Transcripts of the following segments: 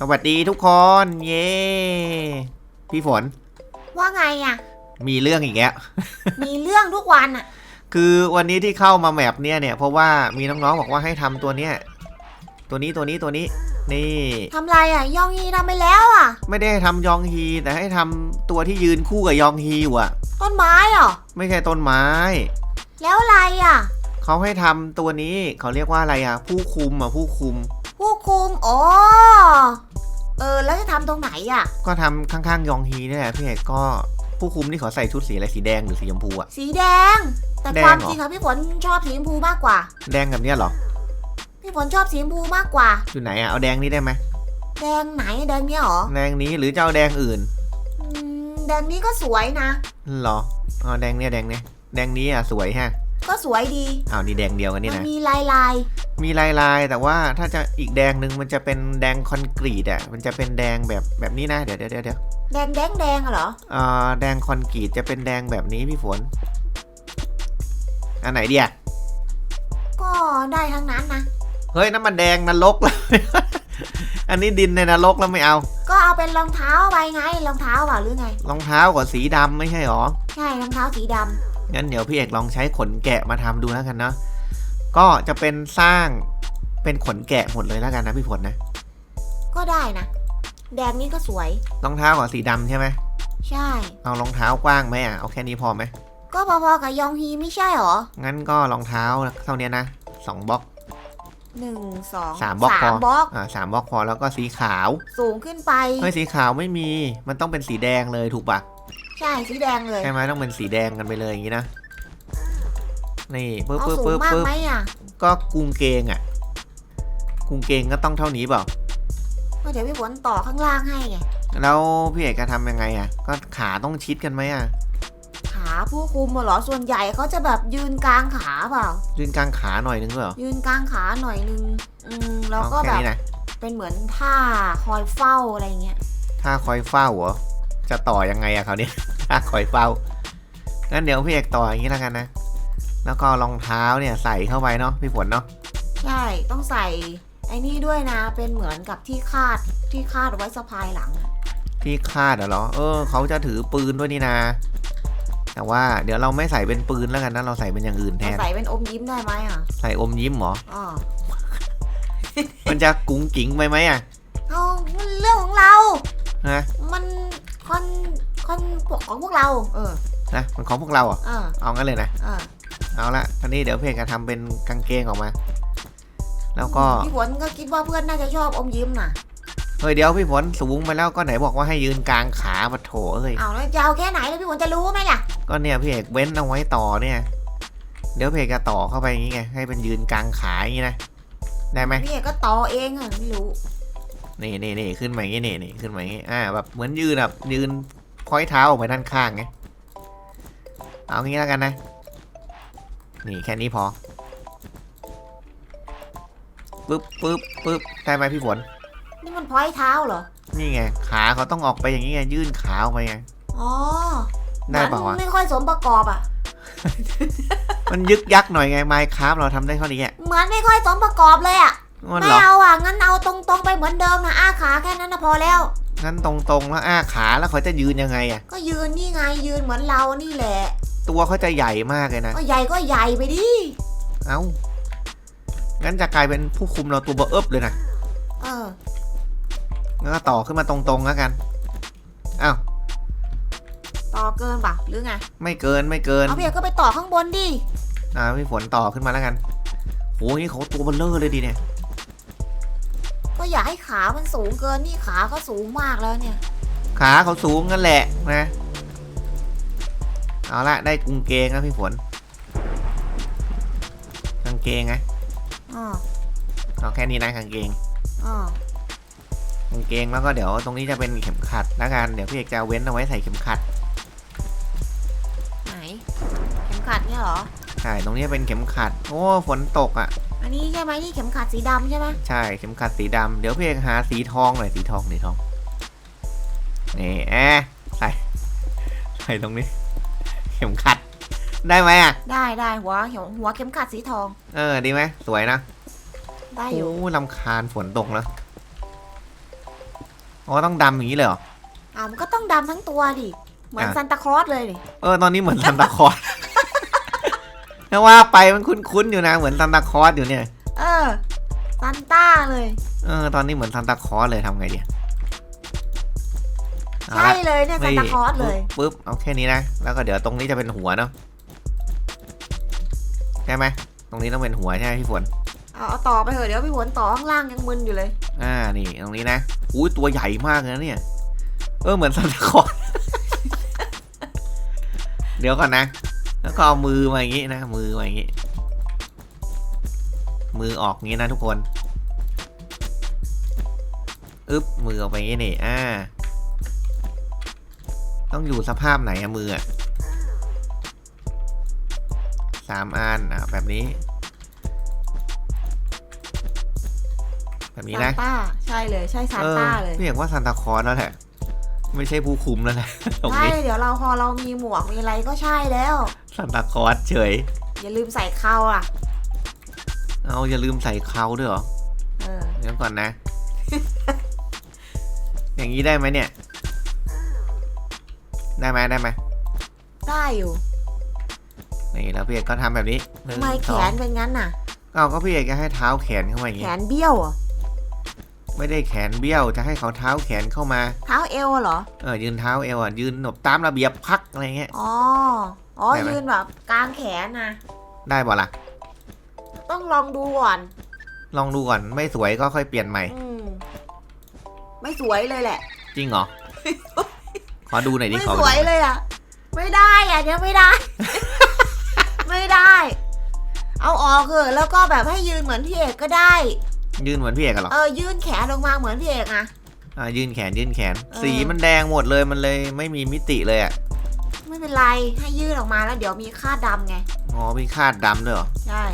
สวัสดีทุกคน เย้พี่ฝน ว่าไงอะ มีเรื่องอีกแล้ว มีเรื่องทุกวันอะ คือวันนี้ที่เข้ามาแมปเนี่ยเนี่ยเพราะว่ามีน้องๆบอกว่าให้ทำตัวเนี้ยตัวนี้ตัวนี้ตัวนี้ นี่ ทำไรอะยองฮีทำไปแล้วอะ ไม่ได้ให้ทำยองฮี แต่ให้ทำตัวที่ยืนคู่กับยองฮีอยู่อะต้นไม้เหรอ ไม่ใช่ต้นไม้ แล้วอะไรอะ เขาเขาให้ทำตัวนี้เขาเรียกว่าอะไรอะผู้คุมอะผู้คุม ผู้คุมอ๋อเออ แล้วจะทำตรงไหนอะ ก็ทำข้างๆยองฮีนี่แหละพี่เอกก็ผู้คุมนี่เขาใส่ชุดสีอะไรสีแดงหรือสีชมพูอะ สีแดง แต่แดงความเหรอ จริงอะพี่ฝนชอบสีชมพูมากกว่า แดงแบบเนี้ยเหรอ พี่ฝนชอบสีชมพูมากกว่า อยู่ไหนอะเอาแดงนี้ได้ไหมแดงไหนแดงเนี้ยเหรอแดงนี้หรือจะเอาแดงอื่นอืมแดงนี้ก็สวยนะ เหรออ๋อแดงเนี่ยแดงเนี่ยแดงนี้อะสวยฮะ ก็สวยดีอ้าวนี่แดงเดียวกันนี่มันนะ มีลายลายมีลายลายๆแต่ว่าถ้าจะอีกแดงหนึ่งมันจะเป็นแดงคอนกรีตอะมันจะเป็นแดงแบบแบบนี้นะ เดี๋ยวเดี๋ยวเดี๋ยวเดี๋ยวๆแดงแดงแดงอะเหรอ อ่าแดงคอนกรีตจะเป็นแดงแบบนี้พี่ฝน อันไหนเดียก็ได้ทั้งนั้นนะ เฮ้ยนั่นมันแดงนรกแล้ว อันนี้ดินในนรกแล้วไม่เอา ก็เอาเป็นรองเท้าไปไงรองเท้าเปล่าหรือไง รองเท้ากับสีดำไม่ใช่หรอ ใช่รองเท้าสีดำ งั้นเดี๋ยวพี่เอกลองใช้ขนแกะมาทำดูแล้วกันเนาะก็จะเป็นสร้างเป็นขนแกะหมดเลยแล้วกันนะพี่ฝนนะ ก็ได้นะแดงนี้ก็สวยรองเท้ากับสีดำใช่ไหมใช่ เอารองเท้ากว้างไหมอะเอาแค่นี้พอไหมก็พอๆกับยองฮีไม่ใช่หรอ งั้นก็รองเท้าเท่านี้นะสองบล็อกหนึ่งสองสามบล็อกพอสามบล็อกอ่าสามบล็อกพอแล้วก็สีขาว สูงขึ้นไปเฮ้ยสีขาวไม่มี มันต้องเป็นสีแดงเลยถูกปะ ใช่สีแดงเลยใช่ไหมต้องเป็นสีแดงกันไปเลยอย่างนี้นะนี่ปึ๊บเอาปึ๊บสูงปึ๊บมากปึ๊บไหมอะก็กุงเกงอะกุงเกงก็ต้องเท่านี้เปล่าก็เดี๋ยวพี่ฝนต่อข้างล่างให้ไงแล้วพี่เอกจะทำยังไงอะ ก็ขาต้องชิดกันไหมอะขาผู้คุมอะเหรอส่วนใหญ่เขาจะแบบยืนกลางขาเปล่า ยืนกลางขาหน่อยนึงเหรอยืนกลางขาหน่อยนึงอืมแล้วเอาก็แค่แบบนี้นะเป็นเหมือนท่าคอยเฝ้าอะไรเงี้ย ถ้าคอยเฝ้าเหรอ จะต่อยังไงอะเขาวเนี่ยถ้าคอยเฝ้างั้นเดี๋ยวพี่เอกต่ออย่างนี้แล้วกันนะ แล้วก็รองเท้าเนี่ยใส่เข้าไปเนาะพี่ฝนเนาะใช่ต้องใส่ไอ้นี่ด้วยนะเป็นเหมือนกับที่คาดที่คาดไว้สะพายหลังอะที่คาดอะเหรอ เออเขาจะถือปืนด้วยนี่นาแต่ว่าเดี๋ยวเราไม่ใส่เป็นปืนแล้วกันนะเราใส่เป็นอย่างอื่นแทน ใส่เป็นอมยิ้มได้ไหมอะ ใส่อมยิ้มเหรออ๋อมันจะกุ้งกิ้งไปไหมอะเอามันเรื่องของเราฮะมันค อนคอนพวกของพวกเรา เออนะมันของพวกเราเหรอะเออเอางั้นเลยนะ เออเอาละอันนี้เดี๋ยวพี่เอกจะทำเป็นกางเกงออกมา แล้วก็ พี่ฝนก็คิดว่าเพื่อนน่าจะชอบอมยิ้มน่ะ เฮ้ยเดี๋ยวพี่ฝนสูงไปแล้วก็ไหนบอกว่าให้ยืนกลางขาปะโถเอ้ย เอาแล้วจะเอาแค่ไหนแล้วพี่ฝนจะรู้ไหมล่ะ ก็เนี่ยพี่เอกเว้นเอาไว้ต่อเนี่ย เดี๋ยวพี่เอกจะต่อเข้าไปอย่างงี้ไงให้เป็นยืนกลางขาอย่างงี้นะ ได้ไหมพี่เอกก็ต่อเองอะไม่รู้ นี่นี่นี่ขึ้นมาอย่างงี้นี่นี่ขึ้นมาอย่างงี้อ่าแบบเหมือนยืนแบบยืนพ้อยเท้าออกไปด้านข้างไงเอางี้แล้วกันนะ นี่แค่นี้พอปึ๊บปึ๊บปึ๊บได้ไหมพี่ฝนนี่มันพอยเท้าเหรอ นี่ไงขาเขาต้องออกไปอย่างงี้ไงยื่นขาออกไปไงอ๋อได้เปล่ามัวะนไม่ค่อยสมประกอบอะ มันยึกยักหน่อยไงไมค์ครับเราทำได้เท่านี้อะเหมือนไม่ค่อยสมประกอบเลยอะ มันไม่เหรอ เอาอะ งั้นเอาตรงๆไปเหมือนเดิมนะอ้าขาแค่นั้นนะพอแล้ว งั้นตรงๆแล้วอ้าขาแล้วเขาจะยืนยังไงอะก็ยืนนี่ไงยืนเหมือนเรานี่แหละ ตัวเขาจะใหญ่มากเลยนะ ก็ใหญ่ก็ใหญ่ไปดิเอ้า งั้นจะกลายเป็นผู้คุมเราตัวเบอเอิบเลยนะเอองั้นก็ต่อขึ้นมาตรงๆแล้วกัน อ้าว ต่อเกินปะหรือไงไม่เกินไม่เกิน เอาเพียก็ไปต่อข้างบนดิอ่าพี่ฝนต่อขึ้นมาแล้วกันโอ้ยนี่เขาตัวเบลเลอร์เลยดีเนี่ย ก็อย่าให้ขามันสูงเกินนี่ขาก็สูงมากแล้วเนี่ย ขาเขาสูงกันแหละนะ เอาละได้กุงเกงแล้วพี่ฝนกางเกงไงอ๋อเอาแค่นี้นะกางเกงอ๋อกางเกงแล้วก็เดี๋ยวตรงนี้จะเป็นเข็มขัดแล้วกันเดี๋ยวพี่เอกจะเว้นเอาไว้ใส่เข็มขัดไหน เข็มขัดเนี่ยเหรอใช่ตรงนี้เป็นเข็มขัด โอ้ฝนตกอะ อันนี้ใช่ไหมนี่เข็มขัดสีดำใช่ไหมใช่เข็มขัดสีดำเดี๋ยวพี่เอกหาสีทองหน่อยสีทองสีทองนี่แอะใส่ใส่ตรงนี้ เข็มขัด ได้ไหมอะได้ได้หัวหัวหัวเข็มขัดสีทองเออดีไหมสวยนะได้อยู่ โอ้ลำคาญฝนตกแล้วอ๋อต้องดำอย่างนี้เลยเหรอ อ่ามันก็ต้องดำทั้งตัวดิ เหมือนอะ ซันตาคลอสเลยดิ เออตอนนี้เหมือนซันตาคลอส ถ้าว่าไปมันคุ้นๆอยู่นะ เหมือนซันตาคลอสอยู่เนี่ย เออซันต้าเลย เออ ตอนนี้เหมือนซันตาคลอสเลยทำไงดีเอาใช่ละเลยเนี่ยซันตาคลอสเลยปุ๊บปุ๊บเอาแค่นี้นะ แล้วก็เดี๋ยวตรงนี้จะเป็นหัวเนาะใช่ไหมตรงนี้ต้องเป็นหัวใช่ไหมพี่ฝนเอาเอาต่อไปเถอะเดี๋ยวพี่หวนต่อข้างล่างยังมึนอยู่เลย อ่านี่ตรงนี้นะอุ้ยตัวใหญ่มากเลยนะเนี่ย เออเหมือนซันตาคลอสเดี๋ยวก่อนนะ แล้วก็เอามือมาอย่างงี้นะ มือมาอย่างงี้ มือออกงี้นะทุกคนอึ๊บมือออกไปอย่างงี้นี่อ่า ต้องอยู่สภาพไหนอะมืออะสามอันอะแบบนี้ แบบนี้ซานะนต้าใช่เลยใช่ซานเออต้าเลยพี่เอกว่าซานตาคลอสแล้วแหละ ไม่ใช่ผู้คุมแล้วแหละตรงใช่นี้เดี๋ยวเราพอเรามีหมวกมีอะไรก็ใช่แล้วซานตาคลอสเฉย อย่าลืมใส่เข้าอะ เอาอย่าลืมใส่เขาด้วยเหรอ เออ เดี๋ยวก่อนนะ อย่างนี้ได้ไหมเนี่ย ได้ไหมได้ไหมได้อยู่นี่แล้วพี่เอกก็ทำแบบนี้หนึ่งทำไมแขสองนเป็นงั้นน่ะ เอาก็พี่เอกจะให้เท้าแขนเข้ามาอย่างแขงี้นเบี้ยวเหรอะ ไม่ได้แขนเบี้ยวจะให้เขาเท้าแขนเข้ามา เท้าเอวเหรอ เออยืนเท้าเอวอะยืนหนบตามระเบียบพักอะไรเงี้ย อ๋อ อ๋อได้ไหม ยืนแบบกลางแขนนะได้บ่ล่ะ ต้องลองดูก่อน ลองดูก่อนไม่สวยก็ค่อยเปลี่ยนใหม่ อืม ไม่สวยเลยแหละ จริงเหรอ ขอดูหน่อยดิไม่ขอสดูวยเลยอะ ไม่ได้อะเดี๋ยวไม่ได้ ไม่ได้ เอาออกเถอะแล้วก็แบบให้ยืนเหมือนพี่เอกก็ได้ ยืนเหมือนพี่เอกอะเหรอเออยื่นแขนลงมาเหมือนพี่เอกอะ อ่ายื่นแขนยื่นแขน เออ สีมันแดงหมดเลยมันเลยไม่มีมิติเลยอะไม่เป็นไรให้ยื่นออกมาแล้วเดี๋ยวมีค่าดำไงอ๋อมีคาดดำด้วยเหรอใช่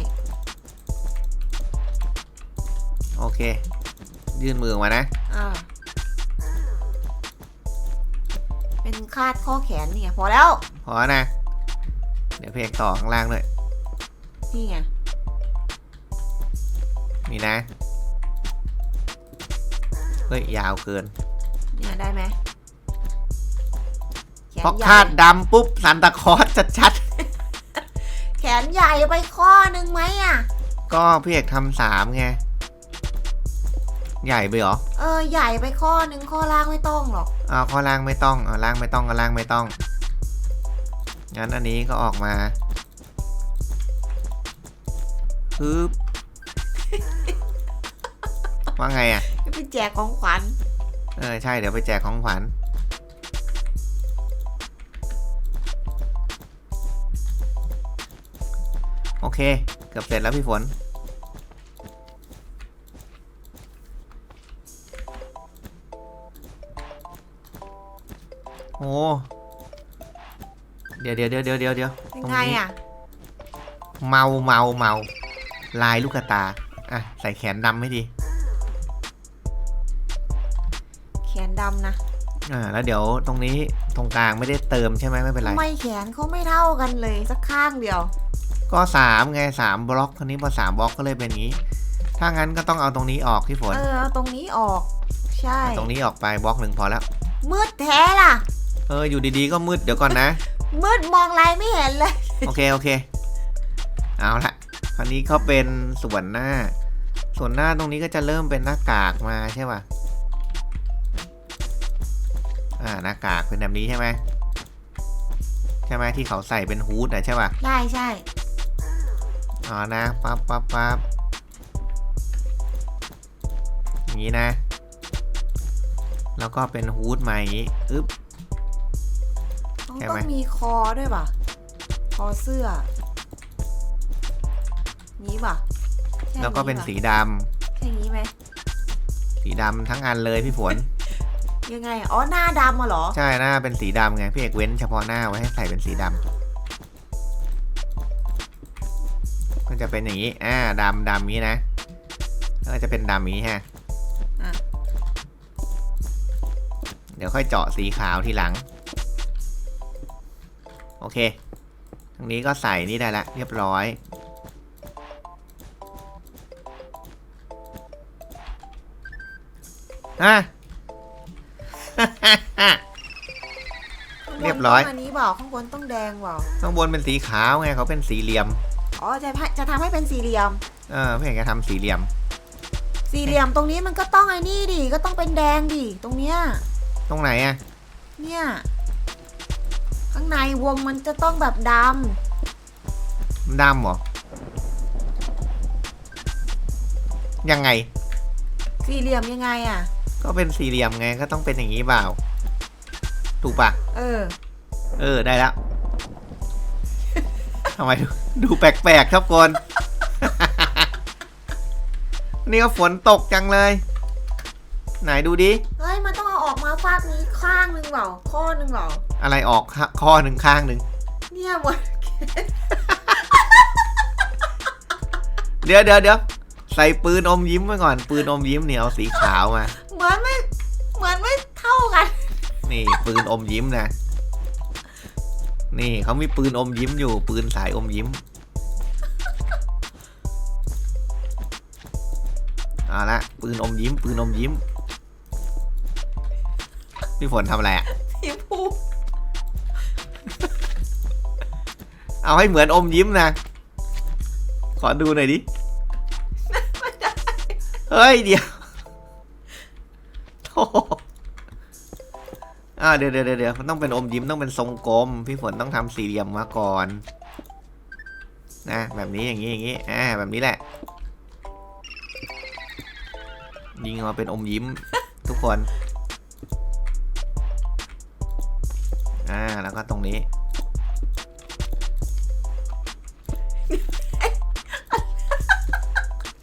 โอเค ยื่นมือออกมานะอ่าเป็นคาดข้อแขนเนี่ยพอแล้วพอนะ เดี๋ยวเพลงต่อข้างล่างด้วยนี่ไง นี่นะ เฮ้ย ยาวเกินเนี่ยได้ไหมแขเพราะนใหญ่คาดดำปุ๊บซันตาคลอสชัดแขนใหญ่ไปข้อหนึ่งไหมอะ ๆ ก็พี่เอกทำสามไง ใหญ่ไปเหรอเออใหญ่ไปข้อหนึ่งข้อล่างไม่ต้องหรอกเอาข้อล่างไม่ต้องเอาล่างไม่ต้องก็ล่างไม่ต้อง งั้นอันนี้ก็ออกมาปึ๊บว่าไงอะจะ ไปแจกของขวัญ เออใช่เดี๋ยวไปแจกของขวัญ โอเค เกือบเสร็จแล้วพี่ฝน โอ้ เดี๋ยวเดี๋ยวเดี๋ยวเดี๋ยวเดี๋ยวเดี๋ยวยังไงอะ เมาเมาเมาลายลูกกระตา อะ ใส่แขนดำไม่ดี ดำนะอ่าแล้วเดี๋ยวตรงนี้ตรงกลางไม่ได้เติมใช่ไหมไม่เป็นไร ทำไมแขนเขาไม่เท่ากันเลยสักข้างเดียว ก็สามไงสามบล็อกคนนี้พอสามบล็อกก็เลยเป็นอย่างนี้ ถ้างั้นก็ต้องเอาตรงนี้ออกพี่ฝนเออเอาตรงนี้ออก ใช่ เอาตรงนี้ออกไปบล็อกหนึ่งพอแล้ว มืดแท้ล่ะ เอออยู่ดีๆก็มืดเดี๋ยวก่อนนะ มืดมองอะไรไม่เห็นเลย โอเคโอเค เอาละคราวนี้ก็เป็นส่วนหน้า ส่วนหน้าตรงนี้ก็จะเริ่มเป็นหน้ากากมาใช่ป่ะ อ่าหน้ากากเป็นแบบนี้ใช่ไหมใช่ไหมที่เขาใส่เป็นฮูดอะใช่ป่ะใช่ใช่อ๋อนะปั๊บปั๊บปั๊บอย่างนี้นะ แล้วก็เป็นฮูดมาอย่างนี้อึ๊บ ต้องใช่ต้ไหอมงมีคอด้วยป่ะ คอเสื้อ นี้ป่ะใช่แล้วก็เป็นป่ะสีดำใช่นี้ไหมสีดำทั้งอันเลยพี่ฝน ยังไง อ๋อ หน้าดำอะเหรอ ใช่หน้าเป็นสีดำไงพี่เอกเว้นเฉพาะหน้าไว้ให้ใส่เป็นสีดำก็จะเป็นอย่างนี้อ่าดำดำอย่างนี้นะแล้วก็จะเป็นดำอย่างนี้ฮะอะเดี๋ยวค่อยเจาะสีขาวทีหลัง โอเคตรงนี้ก็ใส่นี่ได้ละเรียบร้อยอะ เรียบร้อย ข้างบนต้องอันนี้บอกข้างบนต้องแดงบอกข้างบนเป็นสีขาวไงเขาเป็นสี่เหลี่ยมอ๋อจะให้จะทำให้เป็นสี่เหลี่ยม เออพี่เอกจะทำสี่เหลี่ยม สี่เหลี่ยมตรงนี้มันก็ต้องไอ้นี่ดิก็ต้องเป็นแดงดิตรงเนี้ยตรงไหนอะเนี่ยข้างในวงมันจะต้องแบบดมันดำเหรอยังไงำสี่เหลี่ยมยังไงอะก็เป็นสี่เหลี่ยมไงก็ต้องเป็นอย่างนี้เปล่า ถูกปะ เออ เออได้แล้วทำไมดูดูแปลกๆครับคน นี่ก็ฝนตกจังเลย ไหนดูดิ เฮ้ย มันต้องเอาออกมาฟากนี้ข้างหนึ่งเปล่า ข้อหนึ่งเปล่า อะไรออกข้อข้อหนึ่งข้างหนึ่ง เนี่ยหมดเดี๋ยวเดี๋ยวเดี๋ยวใส่ปืนอมยิ้มไว้ก่อน ปืนอมยิ้มเนี่ยเอาสีขาวมา เหมือนไม่ เหมือนไม่เท่ากัน นี่ปืนอมยิ้มนะ นี่เขามีปืนอมยิ้มอยู่ปืนสายอมยิ้มเอาละปืนอมยิ้ม ปืนอมยิ้ม พี่ฝนทำอะไรอะสีพูเอาให้เหมือนอมยิ้มนะ ขอดูหน่อยดิเฮ้ย เดี๋ยวาเดี๋ยวเดี๋ยวเดี๋ยวเดี๋ยวมันต้องเป็นอมยิ้มต้องเป็นทรงกลม พี่ฝนต้องทำสี่เหลี่ยมมาก่อนนะแบบนี้อย่างนี้อย่างนี้อ่าแบบนี้แหละ ยิงมาเป็นอมยิ้มทุกคนอ่าแล้วก็ตรงนี้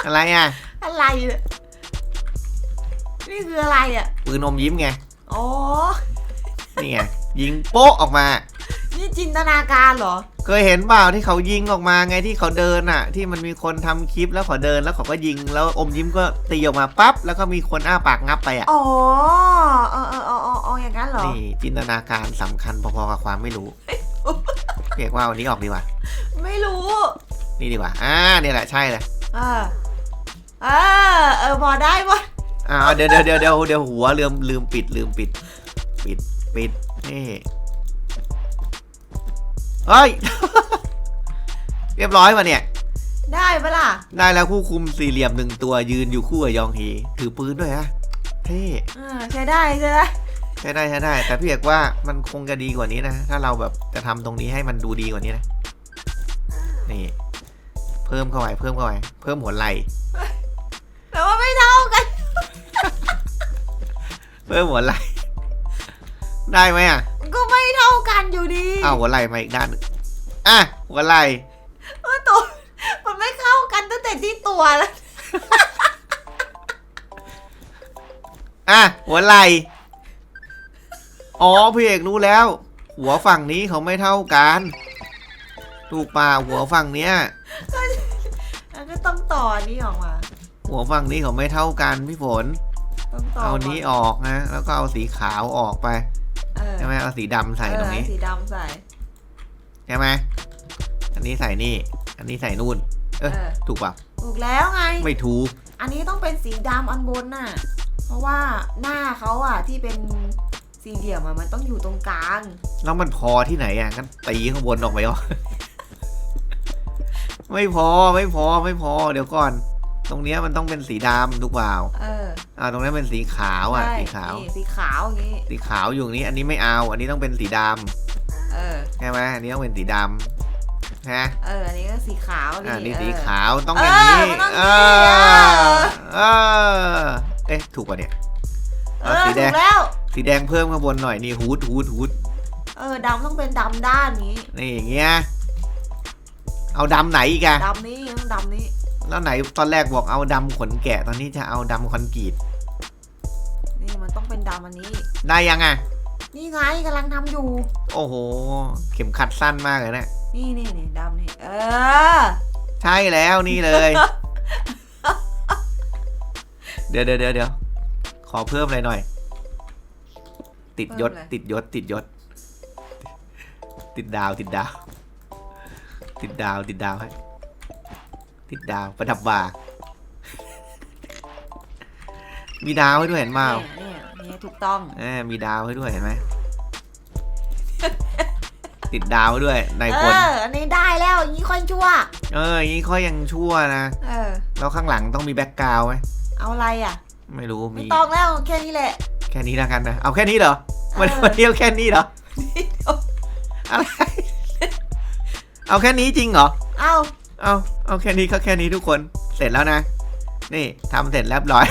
อะไรอะ อะไรเนี่ยนี่คืออะไรอะปืนอมยิ้มไง อ๋อ นี่ไงยิงโป๊ะออกมา นี่จินตนาการเหรอ เคยเห็นเปล่าที่เขายิงออกมาไงที่เขาเดินอะ ที่มันมีคนทำคลิปแล้วเขาเดินแล้วเขาก็ยิงแล้วอมยิ้มก็ตีออกมาปั๊บแล้วก็มีคนอ้าปากงับไปอะ อ๋อเออเออเออเออเอออย่างนั้นเหรอ นี่จินตนาการสำคัญพอๆกับความไม่รู้ เรียกว่าวันนี้ออกดีกว่า ไม่รู้ นี่ดีกว่า อ่าเนี่ยแหละใช่เลยเออ เออ เออพอได้ปะอ่าเดี๋ยวเดี๋ยวเดี๋ยวเดี๋ยวเดี๋ยวหัวลืมลืมปิดลืมปิด ปิด ปิดนี่เฮ้ย เรียบร้อยมาเนี่ย ได้ปะล่ะ ได้แล้วผู้คุมสี่เหลี่ยมหนึ่งตัวยืนอยู่คู่กับยองฮี ถือปืนด้วยฮะเท่เออใช้ได้ใช้ได้ใช่ได้ใช่ได้ แต่พี่เอกว่ามันคงจะดีกว่านี้นะ ถ้าเราแบบจะทำตรงนี้ให้มันดูดีกว่านี้นะ นี่ เพิ่มเข้าไปเพิ่มเข้าไปเพิ่มหัวไหล่แต่ว่าไม่เท่ากัน เพิ่มหัวไหล่ ได้ไหมอะ ก็ไม่เท่ากันอยู่ดีเอาหัวไหล่มาอีกด้านหนึ่งอะหัวไหล่เออตัวมันไม่เข้ากันตั้งแต่ที่ตัวแล้วอะหัวไหล่อ๋อพี่เอกรู้แล้ว หัวฝั่งนี้เขาไม่เท่ากันถูกป่าหัวฝั่งเนี้ยแล้วก็ต้องต่ออันนี้ออกมาหัวฝั่งนี้เขาไม่เท่ากันพี่ฝน ต้องต่อเอานี้ออกนะ แล้วก็เอาสีขาวออกไปเออใช่ ไหมเอาสีดำใส่ตรงนี้ เออสีดำใส่ ใช่ไหมอันนี้ใส่นี่ อันนี้ใส่นู่น เออ เออ ถูกป่ะ ถูกแล้วไง ไม่ถูก อันนี้ต้องเป็นสีดำอันบนน่ะ เพราะว่าหน้าเขาอะที่เป็นสี่เหลี่ยมอะมันต้องอยู่ตรงกลาง แล้วมันพอที่ไหนอะงั้นตีข้างบนออกไปอะไม่พอไม่พอไม่พอ เดี๋ยวก่อน ตรงเนี้ยมันต้องเป็นสีดำถูกเปล่าเอออ่าตรงนี้นเป็นสีขาวอะ ใช่สีขาว นี่สีขาวอย่างงี้ สีขาวอยู่ตรงนี้ อันนี้ไม่เอา อันนี้ต้องเป็นสีดำเออใช่ไหมอันนี้ต้องเป็นสีดำฮะเออ อันนี้ก็สีขาวอ่านี่เออสีขาวต้องอย่างนี้เออมันต้องเออย่างนี้อเออเอ๊ะถูกป่ะเนี่ย เอเอาอสีแดถูง กแล้ว สีแดงเพิ่มข้างบนหน่อยนี่ฮูดฮูดฮูดเออดำต้องเป็นดำด้านนี้นี่อย่างเงี้ยเอาดำไหนอีกอะดำนี้ต้องดำนี้ แล้วไหนตอนแรกบอกเอาดำขนแกะตอนนี้จะเอาดำคอนกรีตนี่มันต้องเป็นดำอันนี้ ได้ยังอะนี่ไงกำลังทำอยู่ โอ้โห เข็มขัดสั้นมากเลยเนะนี่นี่นี่ดำนี่ เออ ใช่แล้วนี่เลย เดี๋ยวเดี๋ยวเดี๋ยวเดี๋ยวขอเพิ่มอะไรหน่อย ติดยศติดยศ ติดยศ ติดดาวติดดาว ติดดาวติดดาวให้ ติดดาวประดับบ่า มีดาวให้ด้วยเห็นเปล่าเนี่ยเนี่ยนี่ถูกต้อง เออมีดาวให้ด้วยเห็นไหม ติดดาวให้ด้วยนายเอพลอ อันนี้ได้แล้วอย่างนี้ค่อยชั่ว เอออย่างนี้เขายังชั่วนะ เออ แล้วข้างหลังต้องมีแบ็กกราวด์ไหมเอาอะไรอะ ไม่รู้ไม่มีต้องแล้วแค่นี้แหละ แค่นี้แล้วกันนะ เอาแค่นี้เหรอวันเออวันเดียวแค่นี้เหรออะไร เอาแค่นี้จริงเหรอ เอา เอาเอาแค่นี้ก็แค่นี้ทุกคนเสร็จแล้วนะ นี่ทำเสร็จเรียบร้อย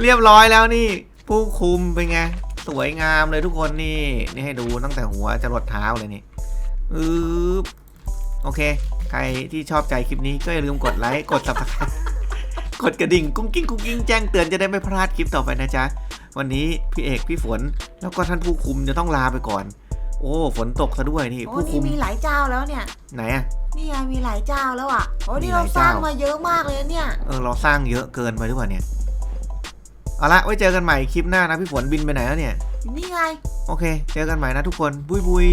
เรียบร้อยแล้วนี่ ผู้คุมเป็นไงสวยงามเลยทุกคนนี่นี่ให้ดูตั้งแต่หัวจะรดเท้าเลยนี่อือโอเค ใครที่ชอบใจคลิปนี้ก็อย่าลืมกดไลค์กด subscribe กดกระดิ่งกุ้งกิ้งกุ้งกิ้งแจ้งเตือนจะได้ไม่พลาดคลิปต่อไปนะจ๊ะ วันนี้พี่เอกพี่ฝนแล้วก็ท่านผู้คุมจะต้องลาไปก่อน โอ้ฝนตกซะด้วยนี่โอ้ผู้นี่คุมมีหลายเจ้าแล้วเนี่ย ไหนอะ นี่ไงมีหลายเจ้าแล้วอะโอ้มีนี่หเราลายสร้างเจ้าม มาเยอะมากเลยนะเนี่ย เออเราสร้างเยอะเกินไปหรือเปล่าเนี่ยเอาละไว้เจอกันใหม่คลิปหน้านะพี่ฝนบินไปไหนแล้วเนี่ย นี่ไง โอเค เจอกันใหม่นะทุกคนบุยบุย